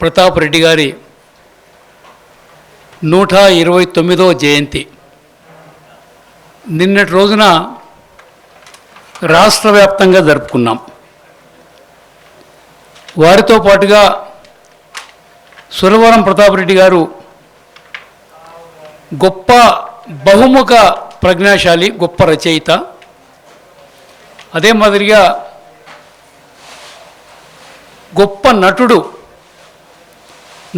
ప్రతాప్ రెడ్డి గారి నూట ఇరవై తొమ్మిదో జయంతి. నిన్నటి రోజున రాష్ట్ర వ్యాప్తంగా జరుపుకున్నాం. వారితో పాటుగా సురవరం ప్రతాప్ రెడ్డి గారు గొప్ప బహుముఖ ప్రజ్ఞాశాలి గొప్ప రచయిత. అదే మాదిరిగా గొప్ప నటుడు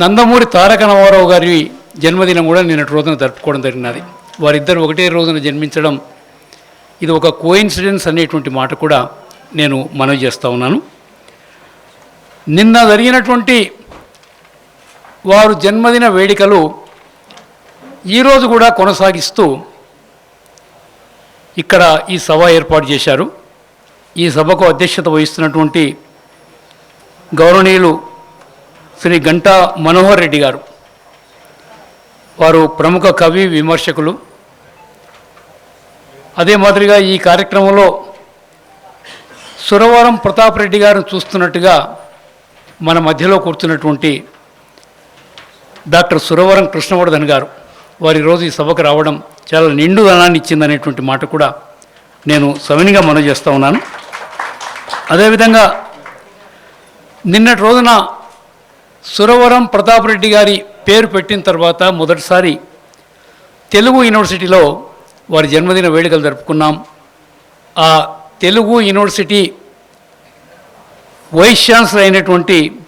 నందమూరి తారక రామారావు గారి జన్మదినం కూడా నిన్నటి రోజున జరుపుకోవడం జరిగినది. వారిద్దరు ఒకటే రోజున జన్మించడం ఇది ఒక కోయిన్సిడెన్స్ అనేటువంటి మాట కూడా నేను మనవి చేస్తూ ఉన్నాను. నిన్న జరిగినటువంటి వారు జన్మదిన వేడుకలు ఈరోజు కూడా కొనసాగిస్తూ ఇక్కడ ఈ సభ ఏర్పాటు చేశారు. ఈ సభకు అధ్యక్షత వహిస్తున్నటువంటి గౌరవనీయులు శ్రీ గంటా మనోహర్ రెడ్డి గారు. వారు ప్రముఖ కవి విమర్శకులు. అదే మాదిరిగా ఈ కార్యక్రమంలో సురవరం ప్రతాప్ రెడ్డి గారిని చూస్తున్నట్టుగా మన మధ్యలో కూర్చున్నటువంటి డాక్టర్ సురవరం కృష్ణవర్ధన్ గారు వారి రోజు ఈ సభకు రావడం చాలా నిండు ధనాన్ని ఇచ్చిందనేటువంటి మాట కూడా నేను సవినిగా మనం చేస్తూ ఉన్నాను. అదేవిధంగా నిన్నటి రోజున సురవరం ప్రతాప్ రెడ్డి గారి పేరు పెట్టిన తర్వాత మొదటిసారి తెలుగు యూనివర్సిటీలో వారి జన్మదిన వేడుకలు జరుపుకున్నాం. ఆ తెలుగు యూనివర్సిటీ వైస్ ఛాన్సలర్ అయినటువంటి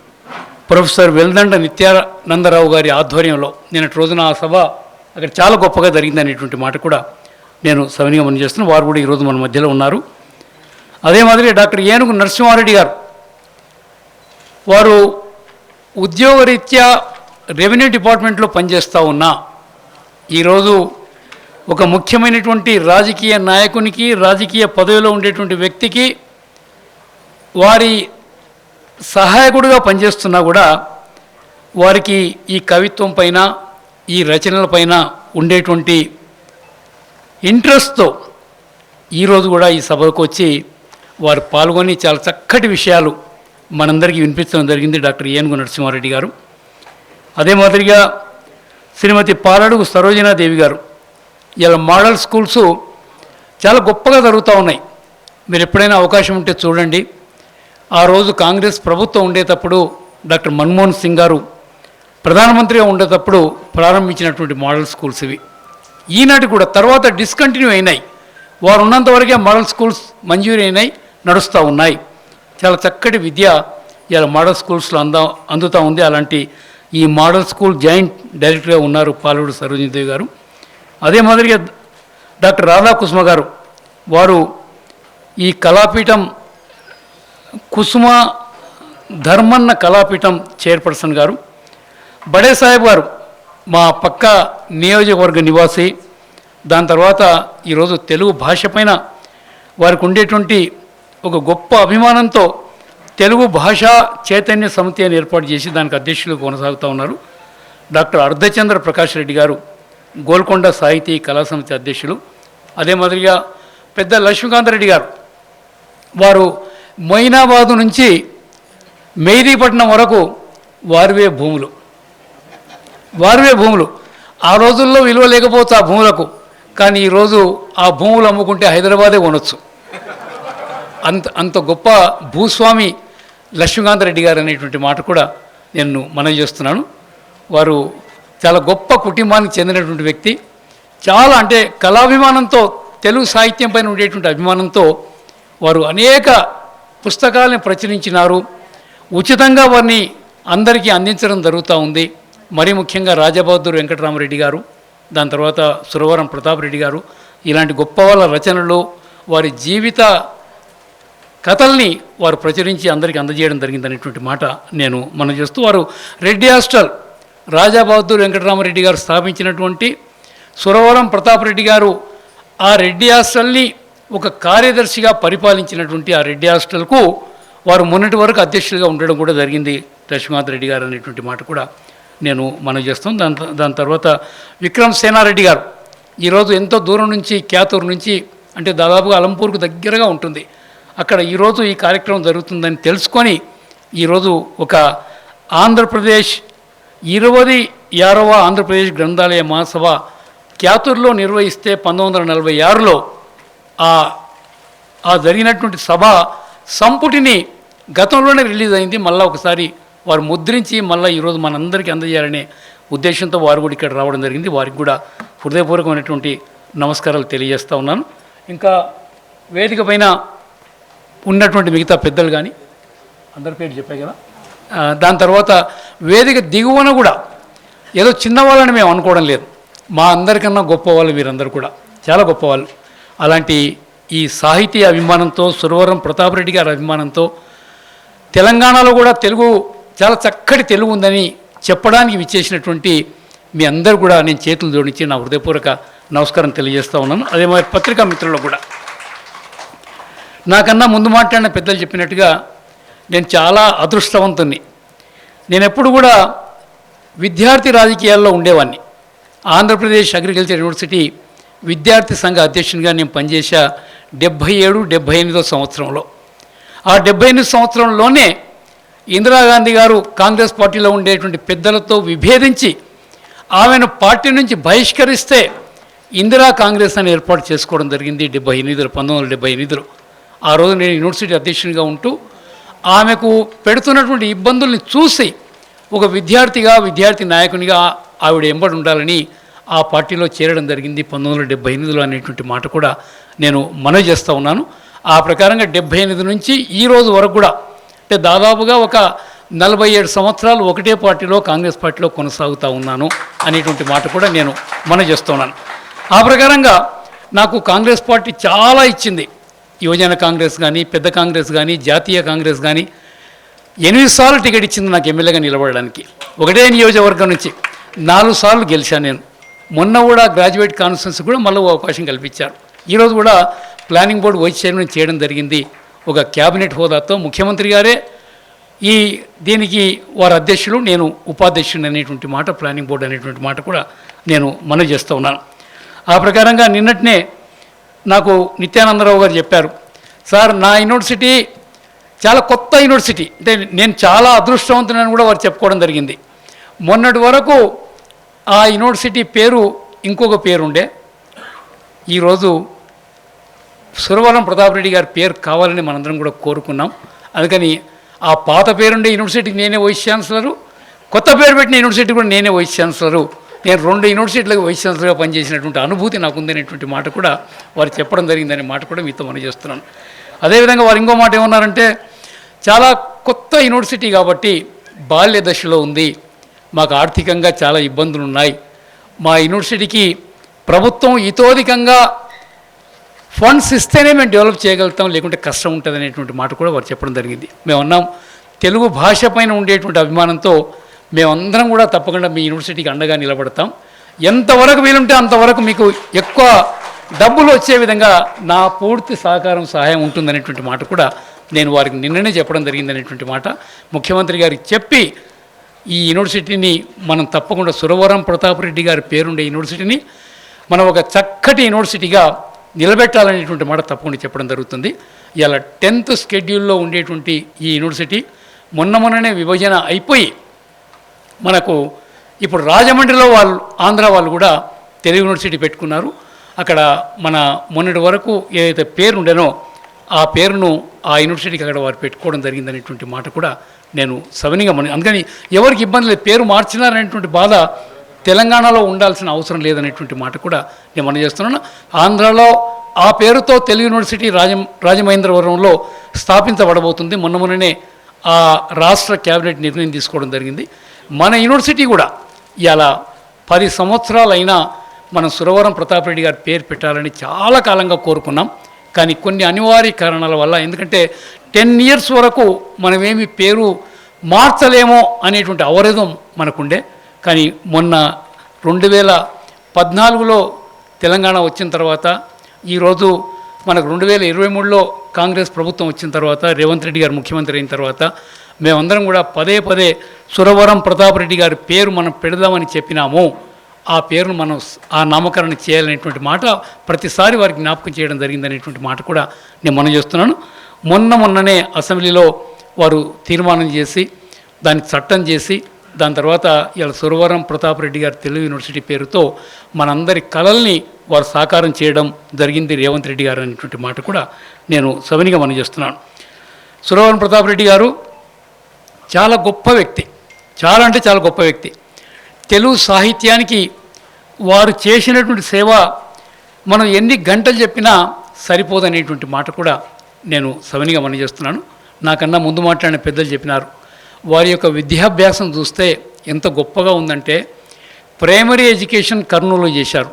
ప్రొఫెసర్ వెల్దండ నిత్యానందరావు గారి ఆధ్వర్యంలో నిన్న రోజున ఆ సభ అక్కడ చాలా గొప్పగా జరిగింది అనేటువంటి మాట కూడా నేను సవినిగా చేస్తున్నాను. వారు కూడా ఈరోజు మన మధ్యలో ఉన్నారు. అదే మాదిరి డాక్టర్ ఏనుగు నరసింహారెడ్డి గారు వారు ఉద్యోగరీత్యా రెవెన్యూ డిపార్ట్మెంట్లో పనిచేస్తూ ఉన్నా ఈరోజు ఒక ముఖ్యమైనటువంటి రాజకీయ నాయకునికి రాజకీయ పదవిలో ఉండేటువంటి వ్యక్తికి వారి సహాయకుడిగా పనిచేస్తున్నా కూడా వారికి ఈ కవిత్వం పైన ఈ రచనల పైన ఉండేటువంటి ఇంట్రెస్ట్తో ఈరోజు కూడా ఈ సభకు వచ్చి వారు పాల్గొని చాలా చక్కటి విషయాలు మనందరికీ వినిపించడం జరిగింది డాక్టర్ ఏనుగు నరసింహారెడ్డి గారు. అదే మాదిరిగా శ్రీమతి పాలడుగు సరోజనాదేవి గారు ఇలా మోడల్ స్కూల్స్ చాలా గొప్పగా జరుగుతూ ఉన్నాయి. మీరు ఎప్పుడైనా అవకాశం ఉంటే చూడండి. ఆ రోజు కాంగ్రెస్ ప్రభుత్వం ఉండేటప్పుడు డాక్టర్ మన్మోహన్ సింగ్ గారు ప్రధానమంత్రిగా ఉండేటప్పుడు ప్రారంభించినటువంటి మోడల్ స్కూల్స్ ఇవి. ఈనాటి కూడా తర్వాత డిస్కంటిన్యూ అయినాయి. వారు ఉన్నంత వరకే మోడల్ స్కూల్స్ మంజూరు అయినాయి నడుస్తూ ఉన్నాయి. చాలా చక్కటి విద్య ఇలా మోడల్ స్కూల్స్లో అందా అందుతూ ఉంది. అలాంటి ఈ మోడల్ స్కూల్ జాయింట్ డైరెక్టర్గా ఉన్నారు పాలూరు సరోజినీదేవి గారు. అదే మాదిరిగా డాక్టర్ రాధాకుసుమ గారు వారు ఈ కళాపీఠం కుసుమ ధర్మన్న కళాపీఠం చైర్పర్సన్ గారు. బడే సాహెబ్ గారు మా పక్క నియోజకవర్గ నివాసి. దాని తర్వాత ఈరోజు తెలుగు భాష పైన వారికి ఉండేటువంటి ఒక గొప్ప అభిమానంతో తెలుగు భాషా చైతన్య సమితి అని ఏర్పాటు చేసి దానికి అధ్యక్షులు కొనసాగుతూ ఉన్నారు. డాక్టర్ అర్ధచంద్ర ప్రకాష్ రెడ్డి గారు గోల్కొండ సాహితీ కళా సమితి అధ్యక్షులు అదే మాదిరిగా పెద్ద లక్ష్మీకాంత్ రెడ్డి గారు. వారు మైనాబాదు నుంచి మెహదీపట్నం వరకు వారివే భూములు. వారివే భూములు. ఆ రోజుల్లో విలువ లేకపోతే ఆ భూములకు కానీ ఈరోజు ఆ భూములు అమ్ముకుంటే హైదరాబాదే కొనొచ్చు. అంత అంత గొప్ప భూస్వామి లక్ష్మీకాంత్ రెడ్డి గారు అనేటువంటి మాట కూడా నేను మనవి చేస్తున్నాను. వారు చాలా గొప్ప కుటుంబానికి చెందినటువంటి వ్యక్తి. చాలా అంటే కళాభిమానంతో తెలుగు సాహిత్యం పైన ఉండేటువంటి అభిమానంతో వారు అనేక పుస్తకాలను ప్రచురించినారు. ఉచితంగా వారిని అందరికీ అందించడం జరుగుతూ ఉంది. మరీ ముఖ్యంగా రాజబహదూర్ వెంకటరామరెడ్డి గారు దాని తర్వాత సురవరం ప్రతాప్ రెడ్డి గారు ఇలాంటి గొప్ప వాళ్ళ రచనలు వారి జీవిత కథల్ని వారు ప్రచురించి అందరికీ అందజేయడం జరిగిందనేటువంటి మాట నేను మనం చేస్తూ వారు రెడ్డి హాస్టల్ రాజా బహదూర్ వెంకటరామరెడ్డి గారు స్థాపించినటువంటి సురవరం ప్రతాపరెడ్డి గారు ఆ రెడ్డి హాస్టల్ని ఒక కార్యదర్శిగా పరిపాలించినటువంటి ఆ రెడ్డి హాస్టల్కు వారు మొన్నటి వరకు అధ్యక్షులుగా ఉండడం కూడా జరిగింది లక్ష్మీనాథ్ రెడ్డి గారు అనేటువంటి మాట కూడా నేను మనం చేస్తాం దాని దాని తర్వాత విక్రమ్ సేనారెడ్డి గారు ఈరోజు ఎంతో దూరం నుంచి క్యాతూరు నుంచి అంటే దాదాపుగా అలంపూర్కు దగ్గరగా ఉంటుంది. అక్కడ ఈరోజు ఈ కార్యక్రమం జరుగుతుందని తెలుసుకొని ఈరోజు ఒక ఆంధ్రప్రదేశ్ ఇరవై ఆరవ ఆంధ్రప్రదేశ్ గ్రంథాలయ మహాసభ క్యాతూరులో నిర్వహిస్తే పంతొమ్మిది వందల నలభై ఆరులో ఆ ఆ జరిగినటువంటి సభ సంపుటిని గతంలోనే రిలీజ్ అయింది. మళ్ళీ ఒకసారి వారు ముద్రించి మళ్ళీ ఈరోజు మనందరికీ అందజేయాలనే ఉద్దేశంతో వారు కూడా ఇక్కడ రావడం జరిగింది. వారికి కూడా హృదయపూర్వకమైనటువంటి నమస్కారాలు తెలియజేస్తూ ఉన్నాను. ఇంకా వేదిక పైన ఉన్నటువంటి మిగతా పెద్దలు కానీ అందరి పేరు చెప్పాయి కదా దాని తర్వాత వేదిక దిగువన కూడా ఏదో చిన్నవాళ్ళని మేము అనుకోవడం లేదు. మా అందరికన్నా గొప్పవాళ్ళు మీరందరూ కూడా చాలా గొప్పవాళ్ళు. అలాంటి ఈ సాహితీ అభిమానంతో సురవరం ప్రతాపరెడ్డి గారి అభిమానంతో తెలంగాణలో కూడా తెలుగు చాలా చక్కటి తెలుగు ఉందని చెప్పడానికి విచ్చేసినటువంటి మీ అందరు కూడా నేను చేతులు జోడించి నా హృదయపూర్వక నమస్కారం తెలియజేస్తూ ఉన్నాను. అదే మరి పత్రికా మిత్రులకు కూడా. నాకన్నా ముందు మాట్లాడిన పెద్దలు చెప్పినట్టుగా నేను చాలా అదృష్టవంతుణ్ణి. నేను ఎప్పుడు కూడా విద్యార్థి రాజకీయాల్లో ఉండేవాడిని ఆంధ్రప్రదేశ్ అగ్రికల్చర్ యూనివర్సిటీ విద్యార్థి సంఘ అధ్యక్షునిగా నేను పనిచేసా డెబ్భై ఏడు డెబ్భై ఎనిమిదో సంవత్సరంలో. ఆ డెబ్భై ఎనిమిది సంవత్సరంలోనే ఇందిరాగాంధీ గారు కాంగ్రెస్ పార్టీలో ఉండేటువంటి పెద్దలతో విభేదించి ఆమెను పార్టీ నుంచి బహిష్కరిస్తే ఇందిరా కాంగ్రెస్ అని ఏర్పాటు చేసుకోవడం జరిగింది డెబ్బై ఎనిమిదిలో పంతొమ్మిది వందల డెబ్బై ఎనిమిదిలో. ఆ రోజు నేను యూనివర్సిటీ అధ్యక్షునిగా ఉంటూ ఆమెకు పెడుతున్నటువంటి ఇబ్బందుల్ని చూసి ఒక విద్యార్థిగా విద్యార్థి నాయకునిగా ఆవిడ ఎంబడి ఉండాలని ఆ పార్టీలో చేరడం జరిగింది. పంతొమ్మిది వందల డెబ్బై ఎనిమిదిలో అనేటువంటి మాట కూడా నేను మనవి చేస్తూ ఉన్నాను. ఆ ప్రకారంగా డెబ్బై ఎనిమిది నుంచి ఈ రోజు వరకు కూడా అంటే దాదాపుగా ఒక నలభై ఏడు సంవత్సరాలు ఒకటే పార్టీలో కాంగ్రెస్ పార్టీలో కొనసాగుతూ ఉన్నాను అనేటువంటి మాట కూడా నేను మనవి చేస్తున్నాను ఆ ప్రకారంగా నాకు కాంగ్రెస్ పార్టీ చాలా ఇచ్చింది. యువజన కాంగ్రెస్ కానీ పెద్ద కాంగ్రెస్ కానీ జాతీయ కాంగ్రెస్ కానీ ఎనిమిది సార్లు టికెట్ ఇచ్చింది నాకు ఎమ్మెల్యేగా నిలబడడానికి. ఒకటే నియోజకవర్గం నుంచి నాలుగు సార్లు గెలిచాను నేను. మొన్న కూడా గ్రాడ్యుయేట్ కాన్ఫరెన్స్ కూడా మళ్ళీ అవకాశం కల్పించారు. ఈరోజు కూడా ప్లానింగ్ బోర్డు వైస్ చైర్మన్ చేయడం జరిగింది. ఒక క్యాబినెట్ హోదాతో ముఖ్యమంత్రి గారే ఈ దీనికి వారి అధ్యక్షులు నేను ఉపాధ్యక్షుడు అనేటువంటి మాట ప్లానింగ్ బోర్డు అనేటువంటి మాట కూడా నేను మనవి చేస్తూ ఉన్నాను. ఆ ప్రకారంగా నిన్నటినే నాకు నిత్యానందరావు గారు చెప్పారు సార్ నా యూనివర్సిటీ చాలా కొత్త యూనివర్సిటీ. అంటే నేను చాలా అదృష్టవంతునని కూడా వారు చెప్పుకోవడం జరిగింది. మొన్నటి వరకు ఆ యూనివర్సిటీ పేరు ఇంకొక పేరు ఉండే ఈరోజు సురవరం ప్రతాప్ రెడ్డి గారి పేరు కావాలని మనందరం కూడా కోరుకున్నాం. అందుకని ఆ పాత పేరుండే యూనివర్సిటీకి నేనే వైస్ ఛాన్సలరు కొత్త పేరు పెట్టిన యూనివర్సిటీ కూడా నేనే వైస్ ఛాన్సలరు. నేను రెండు యూనివర్సిటీలకు వైస్ ఛాన్సలర్గా పనిచేసినటువంటి అనుభూతి నాకు ఉందనేటువంటి మాట కూడా వారు చెప్పడం జరిగిందనే మాట కూడా మీతో మనం చేస్తున్నాను. అదేవిధంగా వారు ఇంకో మాట ఏమన్నారంటే చాలా కొత్త యూనివర్సిటీ కాబట్టి బాల్య దశలో ఉంది. మాకు ఆర్థికంగా చాలా ఇబ్బందులు ఉన్నాయి మా యూనివర్సిటీకి ప్రభుత్వం ఇతోధికంగా ఫండ్స్ ఇస్తేనే మేము డెవలప్ చేయగలుగుతాం లేకుంటే కష్టం ఉంటుంది అనేటువంటి మాట కూడా వారు చెప్పడం జరిగింది. మేము అన్నాం తెలుగు భాష పైన ఉండేటువంటి అభిమానంతో మేమందరం కూడా తప్పకుండా మీ యూనివర్సిటీకి అండగా నిలబడతాం. ఎంతవరకు వీలుంటే అంతవరకు మీకు ఎక్కువ డబ్బులు వచ్చే విధంగా నా పూర్తి సహకారం సహాయం ఉంటుందనేటువంటి మాట కూడా నేను వారికి నిన్ననే చెప్పడం జరిగిందనేటువంటి మాట. ముఖ్యమంత్రి గారికి చెప్పి ఈ యూనివర్సిటీని మనం తప్పకుండా సురవరం ప్రతాప్ రెడ్డి గారి పేరుండే యూనివర్సిటీని మనం ఒక చక్కటి యూనివర్సిటీగా నిలబెట్టాలనేటువంటి మాట తప్పకుండా చెప్పడం జరుగుతుంది. ఇలా టెన్త్ స్కెడ్యూల్లో ఉండేటువంటి ఈ యూనివర్సిటీ మొన్న మొన్ననే విభజన అయిపోయి మనకు ఇప్పుడు రాజమండ్రిలో వాళ్ళు ఆంధ్ర వాళ్ళు కూడా తెలుగు యూనివర్సిటీ పెట్టుకున్నారు. అక్కడ మన మొన్నటి వరకు ఏదైతే పేరు ఉండేనో ఆ పేరును ఆ యూనివర్సిటీకి అక్కడ వారు పెట్టుకోవడం జరిగిందనేటువంటి మాట కూడా నేను సవినిగా మన అందుకని ఎవరికి ఇబ్బంది లేదు పేరు మార్చినారనేటువంటి బాధ తెలంగాణలో ఉండాల్సిన అవసరం లేదనేటువంటి మాట కూడా నేను మనం చేస్తున్నాను. ఆంధ్రాలో ఆ పేరుతో తెలుగు యూనివర్సిటీ రాజ రాజమహేంద్రవరంలో స్థాపించబడబోతుంది. మొన్న మొన్ననే ఆ రాష్ట్ర క్యాబినెట్ నిర్ణయం తీసుకోవడం జరిగింది. మన యూనివర్సిటీ కూడా ఇలా పది సంవత్సరాలైనా మనం సురవరం ప్రతాప్ రెడ్డి గారి పేరు పెట్టాలని చాలా కాలంగా కోరుకున్నాం. కానీ కొన్ని అనివార్య కారణాల వల్ల ఎందుకంటే టెన్ ఇయర్స్ వరకు మనమేమి పేరు మార్చలేమో అనేటువంటి అవరోధం మనకుండే. కానీ మొన్న రెండు వేల పద్నాలుగులో తెలంగాణ వచ్చిన తర్వాత ఈరోజు మనకు రెండు వేల ఇరవై మూడులో కాంగ్రెస్ ప్రభుత్వం వచ్చిన తర్వాత రేవంత్ రెడ్డి గారు ముఖ్యమంత్రి అయిన తర్వాత మేమందరం కూడా పదే పదే సురవరం ప్రతాప్ రెడ్డి గారి పేరు మనం పెడదామని చెప్పినాము. ఆ పేరును మనం ఆ నామకరణ చేయాలనేటువంటి మాట ప్రతిసారి వారికి జ్ఞాపకం చేయడం జరిగిందనేటువంటి మాట కూడా నేను మనం చేస్తున్నాను. మొన్న మొన్ననే అసెంబ్లీలో వారు తీర్మానం చేసి దాన్ని చట్టం చేసి దాని తర్వాత ఇలా సురవరం ప్రతాప్ రెడ్డి గారి తెలుగు యూనివర్సిటీ పేరుతో మనందరి కళల్ని వారు సాకారం చేయడం జరిగింది రేవంత్ రెడ్డి గారు అనేటువంటి మాట కూడా నేను సవినిగా మనం చేస్తున్నాను. సురవరం ప్రతాప్ రెడ్డి గారు చాలా గొప్ప వ్యక్తి. చాలా అంటే చాలా గొప్ప వ్యక్తి. తెలుగు సాహిత్యానికి వారు చేసినటువంటి సేవ మనం ఎన్ని గంటలు చెప్పినా సరిపోదనేటువంటి మాట కూడా నేను సవనిగా మనం చేస్తున్నాను నాకన్నా ముందు మాట్లాడిన పెద్దలు చెప్పినారు. వారి యొక్క విద్యాభ్యాసం చూస్తే ఎంత గొప్పగా ఉందంటే ప్రైమరీ ఎడ్యుకేషన్ కర్నూలు చేశారు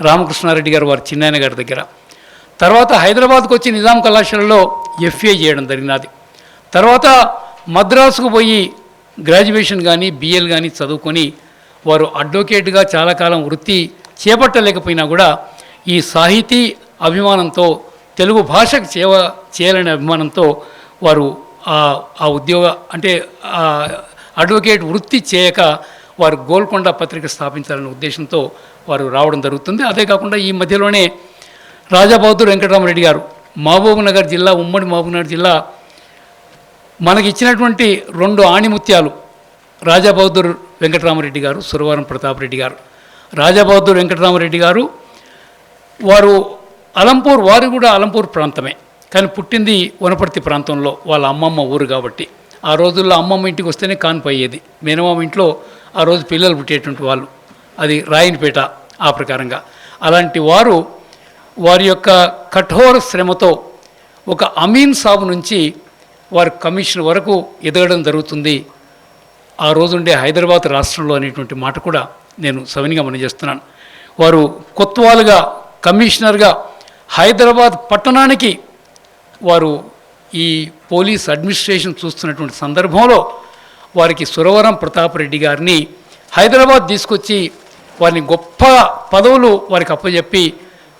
రామకృష్ణారెడ్డి గారు వారి చిన్నాయన గారి దగ్గర. తర్వాత హైదరాబాద్కు వచ్చి నిజాం కళాశాలలో ఎఫ్ఏ చేయడం జరిగినది. తర్వాత మద్రాసుకు పోయి గ్రాడ్యుయేషన్ కానీ బిఎల్ కానీ చదువుకొని వారు అడ్వకేట్గా చాలా కాలం వృత్తి చేపట్టలేకపోయినా కూడా ఈ సాహితీ అభిమానంతో తెలుగు భాషకు సేవ చేయాలనే అభిమానంతో వారు ఆ- ఉద్యోగ అంటే అడ్వకేట్ వృత్తి చేయక వారు గోల్కొండ పత్రిక స్థాపించాలనే ఉద్దేశంతో వారు రావడం జరుగుతుంది. అదే కాకుండా ఈ మధ్యలోనే రాజాబౌద్ధుడు వెంకటరామరెడ్డి గారు మహబూబ్నగర్ జిల్లా ఉమ్మడి మహబూబ్నగర్ జిల్లా మనకి ఇచ్చినటువంటి రెండు ఆణిముత్యాలు రాజాబహదూర్ వెంకటరామరెడ్డి గారు సురవరం ప్రతాపరెడ్డి గారు. రాజాబహదూర్ వెంకటరామరెడ్డి గారు వారు అలంపూర్ వారు కూడా అలంపూర్ ప్రాంతమే. కానీ పుట్టింది వనపర్తి ప్రాంతంలో వాళ్ళ అమ్మమ్మ ఊరు కాబట్టి. ఆ రోజుల్లో అమ్మమ్మ ఇంటికి వస్తేనే కాన్పు అయ్యేది. మేనమామ ఇంట్లో ఆ రోజు పిల్లలు పుట్టేటువంటి వాళ్ళు. అది రాయనిపేట ఆ ప్రకారంగా. అలాంటి వారు వారి యొక్క కఠోర శ్రమతో ఒక అమీన్ సాబు నుంచి వారు కమిషన్ వరకు ఎదగడం జరుగుతుంది. ఆ రోజుండే హైదరాబాద్ రాష్ట్రంలో అనేటువంటి మాట కూడా నేను సవినిగా మనిచేస్తున్నాను వారు కొత్వాలుగా కమిషనర్గా హైదరాబాద్ పట్టణానికి వారు ఈ పోలీస్ అడ్మినిస్ట్రేషన్ చూస్తున్నటువంటి సందర్భంలో వారికి సురవరం ప్రతాపరెడ్డి గారిని హైదరాబాద్ తీసుకొచ్చి వారిని గొప్ప పదవులు వారికి అప్పచెప్పి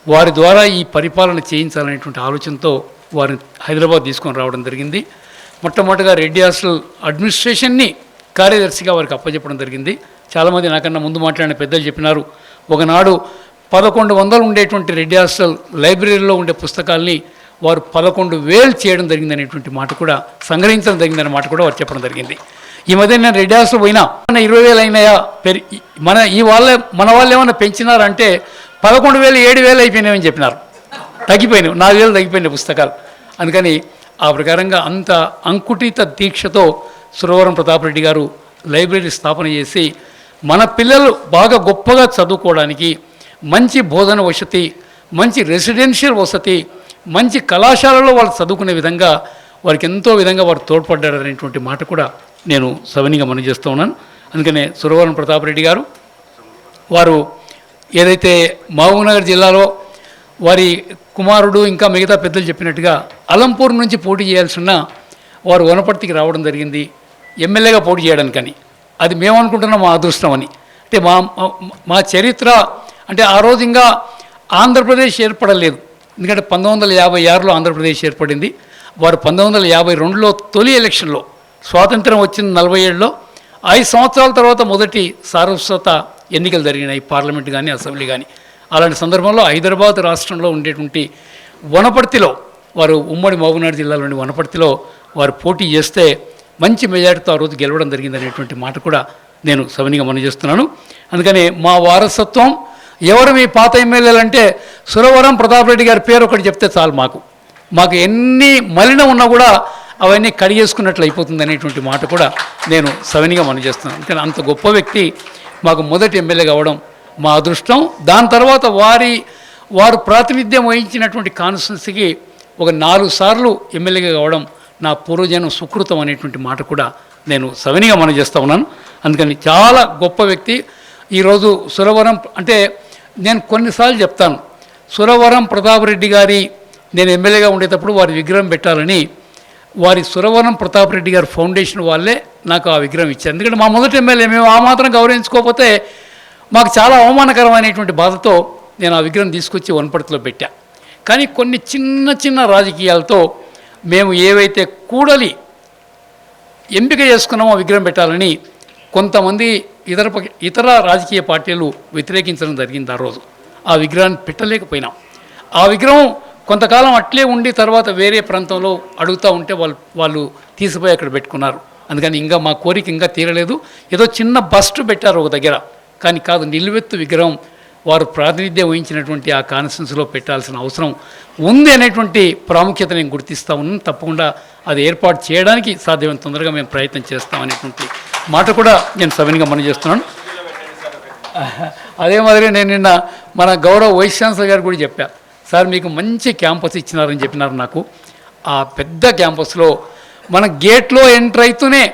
వారి ద్వారా ఈ పరిపాలన చేయించాలనేటువంటి ఆలోచనతో వారిని హైదరాబాద్ తీసుకొని రావడం జరిగింది. మొట్టమొదటిగా రెడ్డి హాస్టల్ అడ్మినిస్ట్రేషన్ని కార్యదర్శిగా వారికి అప్పచెప్పడం జరిగింది. చాలామంది నాకన్నా ముందు మాట్లాడిన పెద్దలు చెప్పినారు. ఒకనాడు పదకొండు వందలు ఉండేటువంటి రెడ్డి హాస్టల్ లైబ్రరీలో ఉండే పుస్తకాల్ని వారు పదకొండు వేలు చేయడం జరిగింది అనేటువంటి మాట కూడా సంగ్రహించడం జరిగిందనే మాట కూడా వారు చెప్పడం జరిగింది. ఈ మధ్య నేను రెడ్డి హాస్టల్ పోయినా మన ఇరవై వేలు అయినాయా? పెరి మన ఈ వాళ్ళ మన వాళ్ళు ఏమైనా పెంచినారంటే పదకొండు వేలు ఏడు వేలు అయిపోయినాయని చెప్పినారు. తగ్గిపోయినాయి. నాలుగు వేలు తగ్గిపోయినాయి పుస్తకాలు. అందుకని ఆ ప్రకారంగా అంత అంకుటిత దీక్షతో సురవరం ప్రతాప్ రెడ్డి గారు లైబ్రరీ స్థాపన చేసి మన పిల్లలు బాగా గొప్పగా చదువుకోవడానికి మంచి బోధన వసతి మంచి రెసిడెన్షియల్ వసతి మంచి కళాశాలలో వాళ్ళు చదువుకునే విధంగా వారికి ఎంతో విధంగా వారు తోడ్పడ్డారు అనేటువంటి మాట కూడా నేను సవనిగా మనం చేస్తూ ఉన్నాను. అందుకనే సురవరం ప్రతాప్ రెడ్డి గారు వారు ఏదైతే మహబూబ్నగర్ జిల్లాలో వారి కుమారుడు ఇంకా మిగతా పెద్దలు చెప్పినట్టుగా అలంపూర్ నుంచి పోటీ చేయాల్సిన వారు వనపర్తికి రావడం జరిగింది. ఎమ్మెల్యేగా పోటీ చేయడానికని. అది మేము అనుకుంటున్నాం మా అదృష్టం అని అంటే మా మా- మా చరిత్ర అంటే ఆ రోజు ఇంకా ఆంధ్రప్రదేశ్ ఏర్పడలేదు. ఎందుకంటే పంతొమ్మిది వందల యాభై ఆరులో ఆంధ్రప్రదేశ్ ఏర్పడింది. వారు పంతొమ్మిది వందల యాభై రెండులో తొలి ఎలక్షన్లో స్వాతంత్రం వచ్చిన నలభై ఏడులో ఐదు సంవత్సరాల తర్వాత మొదటి సారస్వత ఎన్నికలు జరిగినాయి. పార్లమెంట్ కానీ అసెంబ్లీ కానీ అలాంటి సందర్భంలో హైదరాబాద్ రాష్ట్రంలో ఉండేటువంటి వనపర్తిలో వారు ఉమ్మడి మహబూబ్నగర్ జిల్లాలోని వనపర్తిలో వారు పోటీ చేస్తే మంచి మెజార్టీతో ఆ రోజు గెలవడం జరిగింది అనేటువంటి మాట కూడా నేను సవనిగా మనం చేస్తున్నాను. అందుకని మా వారసత్వం ఎవరు మీ పాత ఎమ్మెల్యేలు అంటే సురవరం ప్రతాప్ రెడ్డి గారి పేరు ఒకటి చెప్తే చాలు మాకు. మాకు ఎన్ని మలినం ఉన్నా కూడా అవన్నీ కడిగేసుకున్నట్లు అయిపోతుంది అనేటువంటి మాట కూడా నేను సవనిగా మనం చేస్తున్నాను. కానీ అంత గొప్ప వ్యక్తి మాకు మొదటి ఎమ్మెల్యే కావడం మా అదృష్టం. దాని తర్వాత వారి వారు ప్రాతినిధ్యం వహించినటువంటి కాన్స్టిట్యున్సీకి ఒక నాలుగు సార్లు ఎమ్మెల్యేగా కావడం నా పూర్వజనం సుకృతం అనేటువంటి మాట కూడా నేను సవినిగా మనం చేస్తూ ఉన్నాను. అందుకని చాలా గొప్ప వ్యక్తి. ఈరోజు సురవరం అంటే నేను కొన్నిసార్లు చెప్తాను. సురవరం ప్రతాప్ రెడ్డి గారి నేను ఎమ్మెల్యేగా ఉండేటప్పుడు వారి విగ్రహం పెట్టాలని వారి సురవరం ప్రతాప్ రెడ్డి గారి ఫౌండేషన్ వాళ్ళే నాకు ఆ విగ్రహం ఇచ్చారు. ఎందుకంటే మా మొదటి ఎమ్మెల్యే మేము ఆ మాత్రం గౌరవించుకోకపోతే మాకు చాలా అవమానకరమైనటువంటి బాధతో నేను ఆ విగ్రహం తీసుకొచ్చి వనపర్తిలో పెట్టా. కానీ కొన్ని చిన్న చిన్న రాజకీయాలతో మేము ఏవైతే కూడలి ఎంపిక చేసుకున్నామో విగ్రహం పెట్టాలని కొంతమంది ఇతర ఇతర రాజకీయ పార్టీలు వ్యతిరేకించడం జరిగింది ఆ రోజు. ఆ విగ్రహాన్ని పెట్టలేకపోయినాం. ఆ విగ్రహం కొంతకాలం అట్లే ఉండి తర్వాత వేరే ప్రాంతంలో అడుగుతూ ఉంటే వాళ్ళు వాళ్ళు తీసిపోయి అక్కడ పెట్టుకున్నారు. అందుకని ఇంకా మా కోరిక ఇంకా తీరలేదు. ఏదో చిన్న బస్ట్ పెట్టారు ఒక దగ్గర. కానీ కాదు నిలువెత్తు విగ్రహం వారు ప్రాతినిధ్యం వహించినటువంటి ఆ కాన్ఫరెన్స్లో పెట్టాల్సిన అవసరం ఉంది అనేటువంటి ప్రాముఖ్యత నేను గుర్తిస్తా ఉన్నాను. తప్పకుండా అది ఏర్పాటు చేయడానికి సాధ్యమైన తొందరగా మేము ప్రయత్నం చేస్తాం అనేటువంటి మాట కూడా నేను సవినిగా మనం చేస్తున్నాను. అదే మాదిరి నేను నిన్న మన గౌరవ వైస్ ఛాన్సలర్ గారు కూడా చెప్పా సార్ మీకు మంచి క్యాంపస్ ఇచ్చినారని చెప్పినారు నాకు. ఆ పెద్ద క్యాంపస్లో మన గేట్లో ఎంటర్ అవుతూనే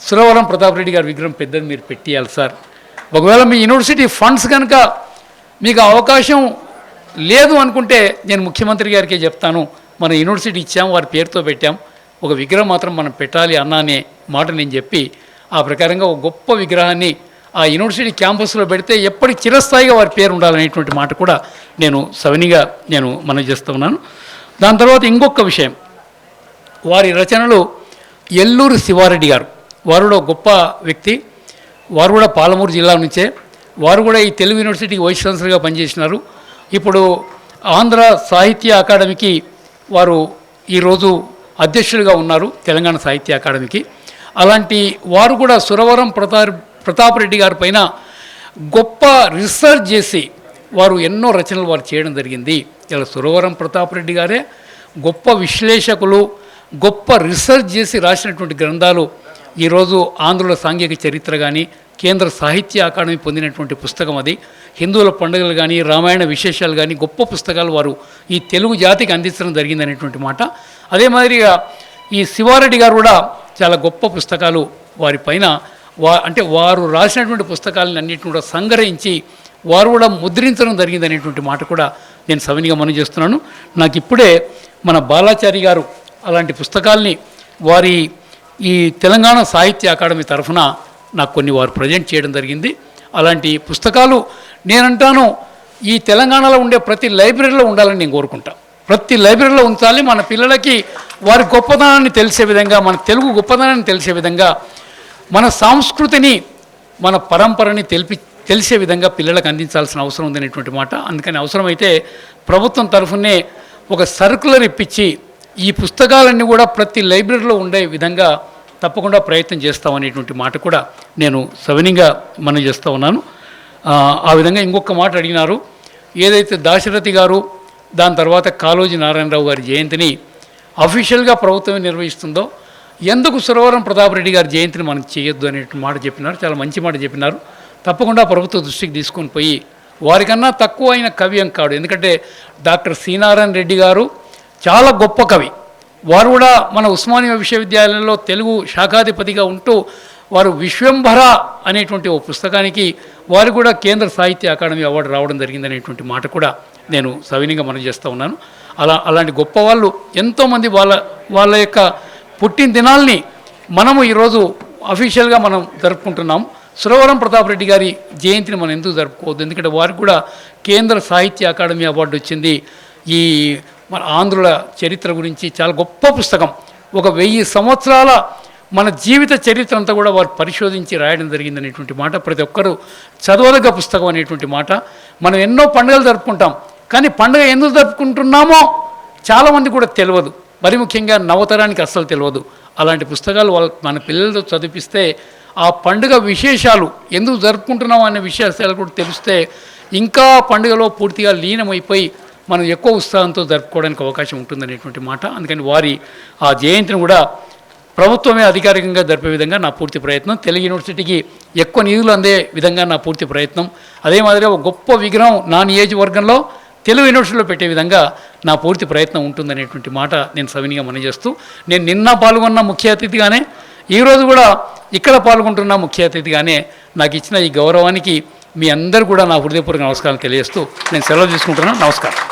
సురవరం ప్రతాప్ రెడ్డి గారి విగ్రహం పెద్దది మీరు పెట్టియాలి సార్. ఒకవేళ మీ యూనివర్సిటీ ఫండ్స్ కనుక మీకు అవకాశం లేదు అనుకుంటే నేను ముఖ్యమంత్రి గారికే చెప్తాను మన యూనివర్సిటీ ఇచ్చాం వారి పేరుతో పెట్టాం ఒక విగ్రహం మాత్రం మనం పెట్టాలి అన్న అనే మాట నేను చెప్పి ఆ ప్రకారంగా ఒక గొప్ప విగ్రహాన్ని ఆ యూనివర్సిటీ క్యాంపస్లో పెడితే ఎప్పటికి చిరస్థాయిగా వారి పేరు ఉండాలనేటువంటి మాట కూడా నేను సవినిగా నేను మనం చేస్తున్నాను దాని తర్వాత ఇంకొక విషయం వారి రచనలు ఎల్లూరు శివారెడ్డి గారు వారు ఒక గొప్ప వ్యక్తి వారు కూడా పాలమూరు జిల్లా నుంచే. వారు కూడా ఈ తెలుగు యూనివర్సిటీకి వైస్ ఛాన్సలర్గా పనిచేసినారు. ఇప్పుడు ఆంధ్ర సాహిత్య అకాడమీకి వారు ఈరోజు అధ్యక్షులుగా ఉన్నారు తెలంగాణ సాహిత్య అకాడమీకి. అలాంటి వారు కూడా సురవరం ప్రతాప్ ప్రతాప్ రెడ్డి గారి పైన గొప్ప రీసెర్చ్ చేసి వారు ఎన్నో రచనలు వారు చేయడం జరిగింది. ఇలా సురవరం ప్రతాప్ రెడ్డి గారే గొప్ప విశ్లేషకులు గొప్ప రీసెర్చ్ చేసి రాసినటువంటి గ్రంథాలు ఈరోజు ఆంధ్రుల సాంఘిక చరిత్ర కానీ కేంద్ర సాహిత్య అకాడమీ పొందినటువంటి పుస్తకం అది. హిందువుల పండుగలు కానీ రామాయణ విశేషాలు కానీ గొప్ప పుస్తకాలు వారు ఈ తెలుగు జాతికి అందించడం జరిగిందనేటువంటి మాట. అదే మాదిరిగా ఈ శివారెడ్డి గారు కూడా చాలా గొప్ప పుస్తకాలు వారి పైన వా అంటే వారు రాసినటువంటి పుస్తకాలను అన్నింటిని కూడా సంగ్రహించి వారు కూడా ముద్రించడం జరిగింది అనేటువంటి మాట కూడా నేను సవినిగా మనం చేస్తున్నాను. నాకు ఇప్పుడే మన బాలాచారి గారు అలాంటి పుస్తకాల్ని వారి ఈ తెలంగాణ సాహిత్య అకాడమీ తరఫున నాకు కొన్ని వారు ప్రజెంట్ చేయడం జరిగింది. అలాంటి పుస్తకాలు నేనంటాను ఈ తెలంగాణలో ఉండే ప్రతి లైబ్రరీలో ఉండాలని నేను కోరుకుంటా. ప్రతి లైబ్రరీలో ఉంచాలి మన పిల్లలకి వారి గొప్పదనాన్ని తెలిసే విధంగా మన తెలుగు గొప్పదనాన్ని తెలిసే విధంగా మన సంస్కృతిని మన పరంపరని తెలిపి తెలిసే విధంగా పిల్లలకు అందించాల్సిన అవసరం ఉందనేటువంటి మాట. అందుకని అవసరమైతే ప్రభుత్వం తరఫునే ఒక సర్కులర్ ఇప్పించి ఈ పుస్తకాలన్నీ కూడా ప్రతి లైబ్రరీలో ఉండే విధంగా తప్పకుండా ప్రయత్నం చేస్తామనేటువంటి మాట కూడా నేను సవినీగా మనం చేస్తూ ఉన్నాను. ఆ, విధంగా ఇంకొక మాట అడిగినారు. ఏదైతే దాశరథి గారు దాని తర్వాత కాళోజీ నారాయణరావు గారి జయంతిని అఫీషియల్గా ప్రభుత్వం నిర్వహిస్తుందో ఎందుకు సురవరం ప్రతాప్ రెడ్డి గారి జయంతిని మనం చేయొద్దు అనే మాట చెప్పినారు. చాలా మంచి మాట చెప్పినారు. తప్పకుండా ప్రభుత్వ దృష్టికి తీసుకొని పోయి వారికన్నా తక్కువ అయిన కవి కాడు. ఎందుకంటే డాక్టర్ శ్రీనారాయణ రెడ్డి గారు చాలా గొప్ప కవి. వారు కూడా మన ఉస్మానియా విశ్వవిద్యాలయంలో తెలుగు శాఖాధిపతిగా ఉంటూ వారు విశ్వంభర అనేటువంటి ఓ పుస్తకానికి వారు కూడా కేంద్ర సాహిత్య అకాడమీ అవార్డు రావడం జరిగింది అనేటువంటి మాట కూడా నేను సవినీయంగా మనం చేస్తూ ఉన్నాను. అలా అలాంటి గొప్ప వాళ్ళు ఎంతోమంది వాళ్ళ వాళ్ళ యొక్క పుట్టిన దినాల్ని మనము ఈరోజు అఫీషియల్గా మనం జరుపుకుంటున్నాం. సురవరం ప్రతాప్ రెడ్డి గారి జయంతిని మనం ఎందుకు జరుపుకోవద్దు? ఎందుకంటే వారికి కూడా కేంద్ర సాహిత్య అకాడమీ అవార్డు వచ్చింది. ఈ మన ఆంధ్రుల చరిత్ర గురించి చాలా గొప్ప పుస్తకం. ఒక వెయ్యి సంవత్సరాల మన జీవిత చరిత్ర అంతా కూడా వారు పరిశోధించి రాయడం జరిగింది అనేటువంటి మాట. ప్రతి ఒక్కరూ చదవదగ్గ పుస్తకం అనేటువంటి మాట. మనం ఎన్నో పండుగలు జరుపుకుంటాం. కానీ పండుగ ఎందుకు జరుపుకుంటున్నామో చాలామంది కూడా తెలియదు. మరి ముఖ్యంగా నవతరానికి అస్సలు తెలియదు. అలాంటి పుస్తకాలు వాళ్ళ మన పిల్లలతో చదివిస్తే ఆ పండుగ విశేషాలు ఎందుకు జరుపుకుంటున్నాం అనే విశేషాలు కూడా తెలిస్తే ఇంకా పండుగలో పూర్తిగా లీనమైపోయి మనం ఎక్కువ ఉత్సాహంతో జరుపుకోవడానికి అవకాశం ఉంటుందనేటువంటి మాట. అందుకని వారి ఆ జయంతిని కూడా ప్రభుత్వమే అధికారికంగా జరిపే విధంగా నా పూర్తి ప్రయత్నం. తెలుగు యూనివర్సిటీకి ఎక్కువ నిధులు అందే విధంగా నా పూర్తి ప్రయత్నం. అదే మాదిరిగా ఒక గొప్ప విగ్రహం నా నియోజకవర్గంలో తెలుగు యూనివర్సిటీలో పెట్టే విధంగా నా పూర్తి ప్రయత్నం ఉంటుందనేటువంటి మాట నేను సవినిగా మనజేస్తూ చేస్తూ నేను నిన్న పాల్గొన్న ముఖ్య అతిథిగానే ఈరోజు కూడా ఇక్కడ పాల్గొంటున్న ముఖ్య అతిథిగానే నాకు ఇచ్చిన ఈ గౌరవానికి మీ అందరూ కూడా నా హృదయపూర్వక నమస్కారం తెలియజేస్తూ నేను సెలవు తీసుకుంటున్నాను. నమస్కారం.